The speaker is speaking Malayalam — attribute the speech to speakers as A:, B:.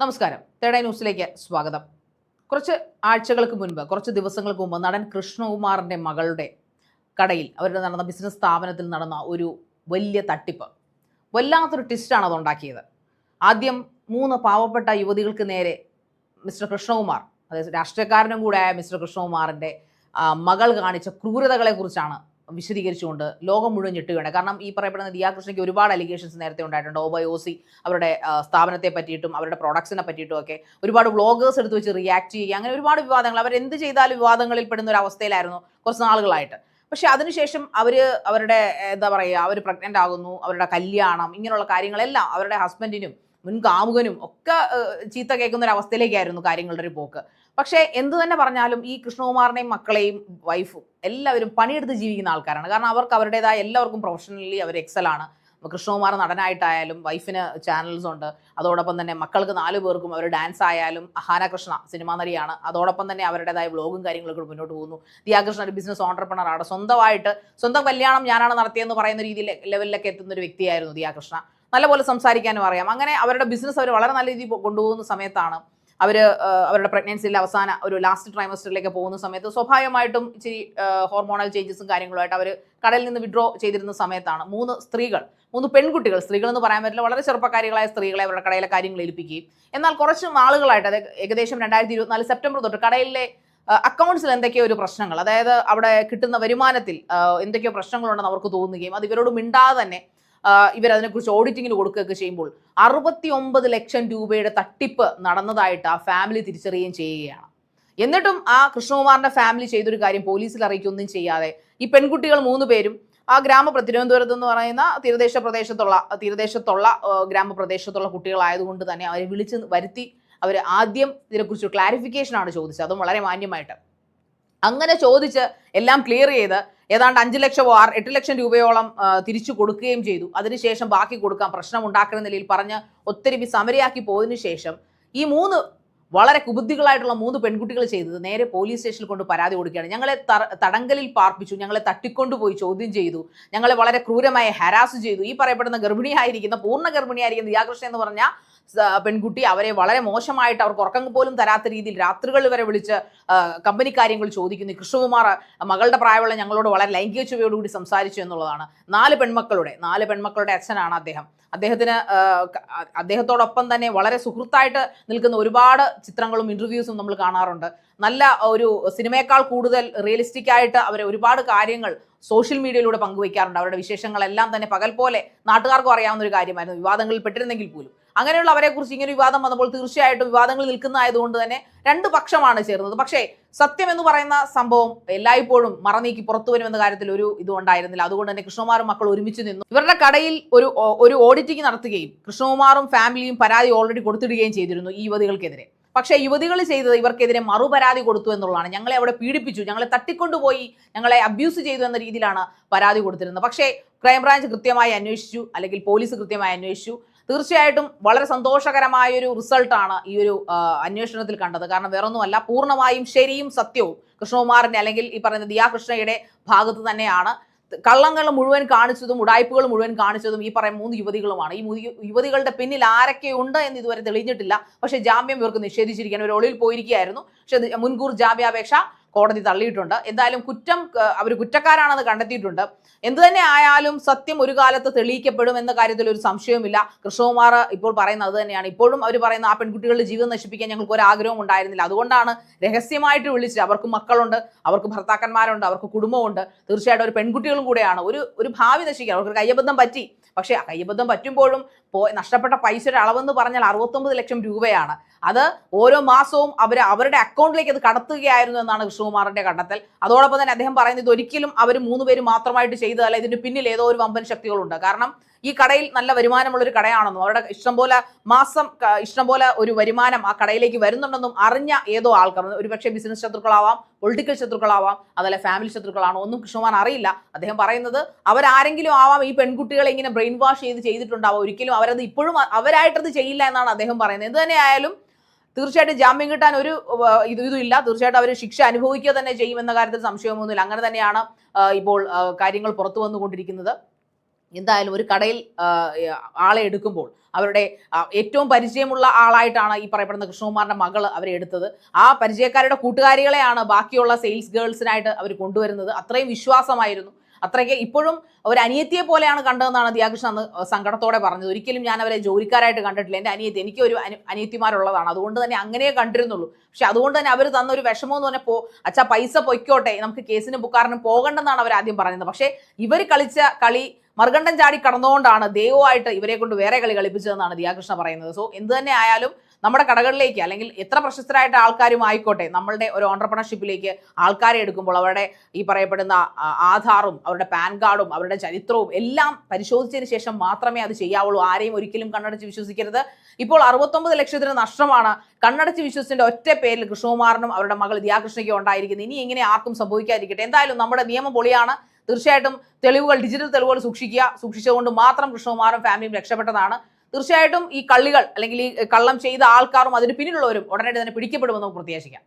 A: നമസ്കാരം. തേടേ ന്യൂസിലേക്ക് സ്വാഗതം. കുറച്ച് ആഴ്ചകൾക്ക് മുൻപ് കുറച്ച് ദിവസങ്ങൾക്ക് മുമ്പ് നടൻ കൃഷ്ണകുമാറിന്റെ മകളുടെ കടയിൽ അവരുടെ നടന്ന ബിസിനസ് സ്ഥാപനത്തിൽ നടന്ന ഒരു വലിയ തട്ടിപ്പ്. വല്ലാത്തൊരു ട്വിസ്റ്റാണ് അതുണ്ടാക്കിയത്. ആദ്യം മൂന്ന് പാവപ്പെട്ട യുവതികൾക്ക് നേരെ മിസ്റ്റർ കൃഷ്ണകുമാർ അതായത് രാഷ്ട്രീയക്കാരനും കൂടെ ആയ മിസ്റ്റർ കൃഷ്ണകുമാറിന്റെ മകൾ കാണിച്ച ക്രൂരതകളെക്കുറിച്ചാണ് വിശദീകരിച്ചുകൊണ്ട് ലോകം മുഴുവൻ ഞെട്ടുകയാണ്. കാരണം ഈ പറയപ്പെടുന്ന ദിയാകൃഷ്ണയ്ക്ക് ഒരുപാട് അലിഗേഷൻസ് നേരത്തെ ഉണ്ടായിട്ടുണ്ട്. ഒബയോസി അവരുടെ സ്ഥാപനത്തെ പറ്റിയിട്ടും അവരുടെ പ്രൊഡക്ട്സിനെ പറ്റിയിട്ടും ഒക്കെ. ഒരുപാട് വ്ളോഗേഴ്സ് എടുത്ത് വെച്ച് റിയാക്ട് ചെയ്യുക. അങ്ങനെ ഒരുപാട് വിവാദങ്ങൾ. അവർ എന്ത് ചെയ്താലും വിവാദങ്ങളിൽ പെടുന്ന ഒരു അവസ്ഥയിലായിരുന്നു കുറച്ച് നാളുകളായിട്ട്. പക്ഷെ അതിനുശേഷം അവർ അവരുടെ എന്താ പറയുക അവർ പ്രഗ്നന്റ് ആകുന്നു. അവരുടെ കല്യാണം ഇങ്ങനെയുള്ള കാര്യങ്ങളെല്ലാം അവരുടെ ഹസ്ബൻഡിനും മുൻ കാമുകനും ഒക്കെ ചീത്ത കേൾക്കുന്ന ഒരു അവസ്ഥയിലേക്കായിരുന്നു കാര്യങ്ങളുടെ ഒരു പോക്ക്. പക്ഷേ എന്ത് തന്നെ പറഞ്ഞാലും ഈ കൃഷ്ണകുമാറിനെയും മക്കളെയും വൈഫും എല്ലാവരും പണിയെടുത്ത് ജീവിക്കുന്ന ആൾക്കാരാണ്. കാരണം അവർക്ക് അവരുടേതായ എല്ലാവർക്കും പ്രൊഫഷണലി അവർ എക്സലാണ് കൃഷ്ണകുമാർ നടനായിട്ടായാലും വൈഫിന് ചാനൽസ് ഉണ്ട്. അതോടൊപ്പം തന്നെ മക്കൾക്ക് നാലു പേർക്കും അവർ ഡാൻസ് ആയാലും അഹാന കൃഷ്ണ സിനിമാ നടിയാണ്. അതോടൊപ്പം തന്നെ അവരുടേതായ വ്ളോഗും കാര്യങ്ങളൊക്കെ മുന്നോട്ട് പോകുന്നു. ദിയാകൃഷ്ണ ഒരു ബിസിനസ് ഓണ്ടർപ്രണറാണ് സ്വന്തമായിട്ട് സ്വന്തം കല്യാണം ഞാനാണ് നടത്തിയെന്ന് പറയുന്ന രീതിയിൽ ലെവലിലൊക്കെ എത്തുന്ന ഒരു വ്യക്തിയായിരുന്നു ദിയാകൃഷ്ണ. നല്ലപോലെ സംസാരിക്കാനും അറിയാം. അങ്ങനെ അവരുടെ ബിസിനസ് അവർ വളരെ നല്ല രീതിയിൽ കൊണ്ടുപോകുന്ന സമയത്താണ് അവർ അവരുടെ പ്രഗ്നൻസിയിൽ അവസാന ഒരു ലാസ്റ്റ് ട്രൈമസ്റ്ററിലേക്ക് പോകുന്ന സമയത്ത് സ്വാഭാവികമായിട്ടും ഇച്ചിരി ഹോർമോണൽ ചേഞ്ചസും കാര്യങ്ങളുമായിട്ട് അവർ കടലിൽ നിന്ന് വിഡ്രോ ചെയ്തിരുന്ന സമയത്താണ് മൂന്ന് സ്ത്രീകൾ മൂന്ന് പെൺകുട്ടികൾ. സ്ത്രീകൾ എന്ന് പറയാൻ പറ്റില്ല വളരെ ചെറുപ്പക്കാരികളായ സ്ത്രീകളെ അവരുടെ കടയിലെ കാര്യങ്ങൾ ഏൽപ്പിക്കുകയും എന്നാൽ കുറച്ച് നാളുകളായിട്ട് അതായത് ഏകദേശം രണ്ടായിരത്തി ഇരുപത്തിനാല് സെപ്റ്റംബർ തൊട്ട് കടയിലെ അക്കൗണ്ട്സിൽ എന്തൊക്കെയോ ഒരു പ്രശ്നങ്ങൾ അതായത് അവിടെ കിട്ടുന്ന വരുമാനത്തിൽ എന്തൊക്കെയോ പ്രശ്നങ്ങളുണ്ടെന്ന് അവർക്ക് തോന്നുകയും അത് ഇവരോട് മിണ്ടാതെ തന്നെ ഇവരതിനെക്കുറിച്ച് ഓഡിറ്റിങ്ങിന് കൊടുക്കുകയൊക്കെ ചെയ്യുമ്പോൾ അറുപത്തി ഒമ്പത് ലക്ഷം രൂപയുടെ തട്ടിപ്പ് നടന്നതായിട്ട് ആ ഫാമിലി തിരിച്ചറിയുകയും ചെയ്യുകയാണ്. എന്നിട്ടും ആ കൃഷ്ണകുമാറിന്റെ ഫാമിലി ചെയ്തൊരു കാര്യം പോലീസിൽ അറിയിക്കൊന്നും ചെയ്യാതെ ഈ പെൺകുട്ടികൾ മൂന്ന് പേരും ആ ഗ്രാമ തിരുവനന്തപുരത്ത് എന്ന് പറയുന്ന തീരദേശ പ്രദേശത്തുള്ള തീരദേശത്തുള്ള ഗ്രാമപ്രദേശത്തുള്ള കുട്ടികളായതുകൊണ്ട് തന്നെ അവരെ വിളിച്ച് വരുത്തി അവർ ആദ്യം ഇതിനെക്കുറിച്ച് ക്ലാരിഫിക്കേഷൻ ആണ് ചോദിച്ചത്. അതും വളരെ മാന്യമായിട്ട്. അങ്ങനെ ചോദിച്ച് എല്ലാം ക്ലിയർ ചെയ്ത് ഏതാണ്ട് അഞ്ച് ലക്ഷമോ ആറ് എട്ട് ലക്ഷം രൂപയോളം തിരിച്ചു കൊടുക്കുകയും ചെയ്തു. അതിനുശേഷം ബാക്കി കൊടുക്കാം. പ്രശ്നം ഉണ്ടാക്കുന്ന നിലയിൽ പറഞ്ഞ് ഒത്തിരി സമരയാക്കി പോയതിനു ശേഷം ഈ മൂന്ന് വളരെ കുബുദ്ധികളായിട്ടുള്ള മൂന്ന് പെൺകുട്ടികൾ ചെയ്തത്. നേരെ പോലീസ് സ്റ്റേഷനിൽ കൊണ്ട് പരാതി കൊടുക്കുകയാണ്. ഞങ്ങളെ തടങ്കലിൽ പാർപ്പിച്ചു. ഞങ്ങളെ തട്ടിക്കൊണ്ടുപോയി ചോദ്യം ചെയ്തു. ഞങ്ങളെ വളരെ ക്രൂരമായി ഹരാസ് ചെയ്തു. ഈ പറയപ്പെടുന്ന ഗർഭിണിയായിരിക്കുന്ന പൂർണ ഗർഭിണിയായിരിക്കുന്ന ദിയാകൃഷ്ണൻ എന്ന് പറഞ്ഞ പെൺകുട്ടി അവരെ വളരെ മോശമായിട്ട് അവർക്ക് ഉറക്കം പോലും തരാത്ത രീതിയിൽ രാത്രികൾ വരെ വിളിച്ച് കമ്പനി കാര്യങ്ങൾ ചോദിക്കുന്നു. കൃഷ്ണകുമാർ മകളുടെ പ്രായമുള്ള ഞങ്ങളോട് വളരെ ലൈംഗിക ചുവയോടുകൂടി സംസാരിച്ചു എന്നുള്ളതാണ്. നാല് പെൺമക്കളുടെ നാല് പെൺമക്കളുടെ അച്ഛനാണ് അദ്ദേഹം. അദ്ദേഹത്തിന് അദ്ദേഹത്തോടൊപ്പം തന്നെ വളരെ സുഹൃത്തായിട്ട് നിൽക്കുന്ന ഒരുപാട് ചിത്രങ്ങളും ഇന്റർവ്യൂസും നമ്മൾ കാണാറുണ്ട്. നല്ല ഒരു സിനിമയേക്കാൾ കൂടുതൽ റിയലിസ്റ്റിക് ആയിട്ട് അവർ ഒരുപാട് കാര്യങ്ങൾ സോഷ്യൽ മീഡിയയിലൂടെ പങ്കുവയ്ക്കാറുണ്ട് അവരുടെ വിശേഷങ്ങളെല്ലാം തന്നെ പകൽ പോലെ നാട്ടുകാർക്കും അറിയാവുന്ന ഒരു കാര്യമായിരുന്നു. വിവാദങ്ങളിൽ പെട്ടിരുന്നെങ്കിൽ പോലും. അങ്ങനെയുള്ള അവരെ കുറിച്ച് ഇങ്ങനെ വിവാദം വന്നപ്പോൾ തീർച്ചയായിട്ടും വിവാദങ്ങൾ നിൽക്കുന്നതായതുകൊണ്ട് തന്നെ രണ്ട് പക്ഷമാണ് ചേർന്നത്. പക്ഷേ സത്യം എന്ന് പറയുന്ന സംഭവം എല്ലായ്പ്പോഴും മറനീക്കി പുറത്തു വരുമെന്ന കാര്യത്തിൽ ഒരു ഇതും ഉണ്ടായിരുന്നില്ല അതുകൊണ്ട് തന്നെ കൃഷ്ണകുമാറും മക്കൾ ഒരുമിച്ച് നിന്നു. ഇവരുടെ കടയിൽ ഒരു ഒരു ഓഡിറ്റിംഗ് നടത്തുകയും കൃഷ്ണകുമാറും ഫാമിലിയും പരാതി ഓൾറെഡി കൊടുത്തിടുകയും ചെയ്തിരുന്നു ഈ യുവതികൾക്കെതിരെ. പക്ഷേ യുവതികൾ ചെയ്തത് ഇവർക്കെതിരെ മറുപരാതി കൊടുത്തു എന്നുള്ളതാണ്. ഞങ്ങളെ അവിടെ പീഡിപ്പിച്ചു. ഞങ്ങളെ തട്ടിക്കൊണ്ടുപോയി. ഞങ്ങളെ അബ്യൂസ് ചെയ്തു എന്ന രീതിയിലാണ് പരാതി കൊടുത്തിരുന്നത്. പക്ഷേ ക്രൈംബ്രാഞ്ച് കൃത്യമായി അന്വേഷിച്ചു. അല്ലെങ്കിൽ പോലീസ് കൃത്യമായി അന്വേഷിച്ചു. തീർച്ചയായിട്ടും വളരെ സന്തോഷകരമായ ഒരു റിസൾട്ടാണ് ഈ ഒരു അന്വേഷണത്തിൽ കണ്ടത്. കാരണം വേറൊന്നുമല്ല പൂർണമായും ശരിയും സത്യവും കൃഷ്ണകുമാറിന്റെ അല്ലെങ്കിൽ ഈ പറയുന്ന ദിയാ കൃഷ്ണയുടെ ഭാഗത്ത് തന്നെയാണ്. കള്ളങ്ങൾ മുഴുവൻ കാണിച്ചതും ഉടായ്പകൾ മുഴുവൻ കാണിച്ചതും ഈ പറയുന്ന മൂന്ന് യുവതികളുമാണ്. ഈ യുവതികളുടെ പിന്നിൽ ആരൊക്കെ ഉണ്ട് എന്ന് ഇതുവരെ തെളിഞ്ഞിട്ടില്ല. പക്ഷേ ജാമ്യം ഇവർക്ക് നിഷേധിച്ചിരിക്കുകയാണ്. ഒരു ഒളിയിൽ പോയിരിക്കുകയായിരുന്നു. പക്ഷേ മുൻകൂർ ജാമ്യാപേക്ഷ കോടതി തള്ളിയിട്ടുണ്ട്. എന്തായാലും കുറ്റം അവർ കുറ്റക്കാരാണെന്ന് കണ്ടെത്തിയിട്ടുണ്ട്. എന്തു തന്നെ ആയാലും സത്യം ഒരു കാലത്ത് തെളിയിക്കപ്പെടും എന്ന കാര്യത്തിൽ ഒരു സംശയവുമില്ല. കൃഷ്ണകുമാർ ഇപ്പോൾ പറയുന്നത് അത് തന്നെയാണ്. ഇപ്പോഴും അവർ പറയുന്ന ആ പെൺകുട്ടികളുടെ ജീവിതം നശിപ്പിക്കാൻ ഞങ്ങൾക്ക് ഒരു ഉണ്ടായിരുന്നില്ല. അതുകൊണ്ടാണ് രഹസ്യമായിട്ട് വിളിച്ച് അവർക്ക് മക്കളുണ്ട് അവർക്ക് ഭർത്താക്കന്മാരുണ്ട് അവർക്ക് കുടുംബമുണ്ട് തീർച്ചയായിട്ടും ഒരു പെൺകുട്ടികളും കൂടെയാണ്. ഒരു ഒരു ഭാവി നശിക്കാൻ അവർക്ക് കയ്യബദ്ധം പറ്റി. പക്ഷേ കയ്യബദ്ധം പറ്റുമ്പോഴും പോ നഷ്ടപ്പെട്ട പൈസയുടെ അളവെന്ന് പറഞ്ഞാൽ അറുപത്തൊമ്പത് ലക്ഷം രൂപയാണ്. അത് ഓരോ മാസവും അവർ അവരുടെ അക്കൗണ്ടിലേക്ക് അത് കടത്തുകയായിരുന്നു എന്നാണ് കൃഷ്ണകുമാറിന്റെ കണ്ടെത്തൽ. അതോടൊപ്പം തന്നെ അദ്ദേഹം പറയുന്നത് ഒരിക്കലും അവർ മൂന്ന് പേര് മാത്രമായിട്ട് ചെയ്തതല്ല ഇതിന് പിന്നിൽ ഏതോ ഒരു വമ്പൻ ശക്തികളുണ്ട്. കാരണം ഈ കടയിൽ നല്ല വരുമാനമുള്ള ഒരു കടയാണെന്നും അവരുടെ ഇഷ്ടംപോലെ മാസം ഇഷ്ടം ഇഷ്ടംപോലെ ഒരു വരുമാനം ആ കടയിലേക്ക് വരുന്നുണ്ടെന്നും അറിഞ്ഞ ഏതോ ആൾക്കാർ ഒരുപക്ഷെ ബിസിനസ് ശത്രുക്കളാവാം പൊളിറ്റിക്കൽ ശത്രുക്കളാവാം അതല്ല ഫാമിലി ശത്രുക്കളാണോ ഒന്നും കൃഷ്ണകുമാർ അറിയില്ല. അദ്ദേഹം പറയുന്നത് അവരാരെങ്കിലും ആവാം ഈ പെൺകുട്ടികളെ ഇങ്ങനെ ബ്രെയിൻ വാഷ് ചെയ്ത് ചെയ്തിട്ടുണ്ടാവാം. ഒരിക്കലും അവരത് ഇപ്പോഴും അവരായിട്ടത് ചെയ്യില്ല എന്നാണ് അദ്ദേഹം പറയുന്നത്. എന്ത് തന്നെയായാലും തീർച്ചയായിട്ടും ജാമ്യം കിട്ടാൻ ഒരു ഇത് ഇതുമില്ല. തീർച്ചയായിട്ടും അവർ ശിക്ഷ അനുഭവിക്കുക തന്നെ ചെയ്യുമെന്ന കാര്യത്തിൽ സംശയമൊന്നുമില്ല. അങ്ങനെ തന്നെയാണ് ഇപ്പോൾ കാര്യങ്ങൾ പുറത്തു വന്നുകൊണ്ടിരിക്കുന്നത്. എന്തായാലും ഒരു കടയിൽ ആളെ എടുക്കുമ്പോൾ അവരുടെ ഏറ്റവും പരിചയമുള്ള ആളായിട്ടാണ് ഈ പറയപ്പെടുന്ന കൃഷ്ണകുമാറിന്റെ മകൾ അവരെ എടുത്തത്. ആ പരിചയക്കാരുടെ കൂട്ടുകാരികളെയാണ് ബാക്കിയുള്ള സെയിൽസ് ഗേൾസിനായിട്ട് അവർ കൊണ്ടുവരുന്നത്. അത്രയും വിശ്വാസമായിരുന്നു. അത്രയ്ക്ക് ഇപ്പോഴും ഒരു അനിയത്തിയെ പോലെയാണ് കണ്ടതെന്നാണ് ദിയാകൃഷ്ണൻ അന്ന് സങ്കടത്തോടെ പറഞ്ഞത്. ഒരിക്കലും ഞാൻ അവരെ ജോലിക്കാരായിട്ട് കണ്ടിട്ടില്ല. എന്റെ അനിയത്തി എനിക്ക് ഒരു അനി അനിയത്തിമാരുള്ളതാണ്. അതുകൊണ്ട് തന്നെ അങ്ങനെയേ കണ്ടിരുന്നുള്ളൂ. പക്ഷെ അതുകൊണ്ട് തന്നെ അവർ തന്ന ഒരു വിഷമം എന്ന് പറഞ്ഞാൽ പോ അച്ഛാ പൈസ പൊയ്ക്കോട്ടെ നമുക്ക് കേസിന് ബുക്കാറിനും പോകണ്ടെന്നാണ് അവർ ആദ്യം പറയുന്നത്. പക്ഷേ ഇവർ കളിച്ച കളി മറുകണ്ഠം ചാടി കടന്നുകൊണ്ടാണ് ദൈവമായിട്ട് ഇവരെ കൊണ്ട് വേറെ കളി കളിപ്പിച്ചതെന്നാണ് ദിയാകൃഷ്ണ പറയുന്നത്. സോ എന്ത് തന്നെ ആയാലും നമ്മുടെ കടകളിലേക്ക് അല്ലെങ്കിൽ എത്ര പ്രശസ്തരായിട്ട് ആൾക്കാരും ആയിക്കോട്ടെ നമ്മളുടെ ഒരു ഓണ്ടർപ്രണർഷിപ്പിലേക്ക് ആൾക്കാരെ എടുക്കുമ്പോൾ അവരുടെ ഈ പറയപ്പെടുന്ന ആധാറും അവരുടെ പാൻ കാർഡും അവരുടെ ചരിത്രവും എല്ലാം പരിശോധിച്ചതിന് ശേഷം മാത്രമേ അത് ചെയ്യാവുള്ളൂ. ആരെയും ഒരിക്കലും കണ്ണടച്ച് വിശ്വസിക്കരുത്. ഇപ്പോൾ അറുപത്തൊമ്പത് ലക്ഷത്തിന് നഷ്ടമാണ് കണ്ണടച്ച് വിശ്വസിന്റെ ഒറ്റ പേരിൽ കൃഷ്ണകുമാറിനും അവരുടെ മകൾ ദിയാകൃഷ്ണയ്ക്കും ഉണ്ടായിരിക്കുന്നത്. ഇനി ഇങ്ങനെ ആർക്കും സംഭവിക്കാതിരിക്കട്ടെ? എന്തായാലും നമ്മുടെ നിയമം പൊളിയാണ്. തീർച്ചയായിട്ടും തെളിവുകൾ ഡിജിറ്റൽ തെളിവുകൾ സൂക്ഷിക്കുക. സൂക്ഷിച്ചുകൊണ്ട് മാത്രം കൃഷ്ണകുമാറും ഫാമിലിയും രക്ഷപ്പെട്ടതാണ്. തീർച്ചയായിട്ടും ഈ കള്ളികൾ അല്ലെങ്കിൽ ഈ കള്ളം ചെയ്ത ആൾക്കാരും അതിന് പിന്നിലുള്ളവരും ഉടനടി തന്നെ പിടിക്കപ്പെടുമെന്ന് നമുക്ക് പ്രത്യാശിക്കാം.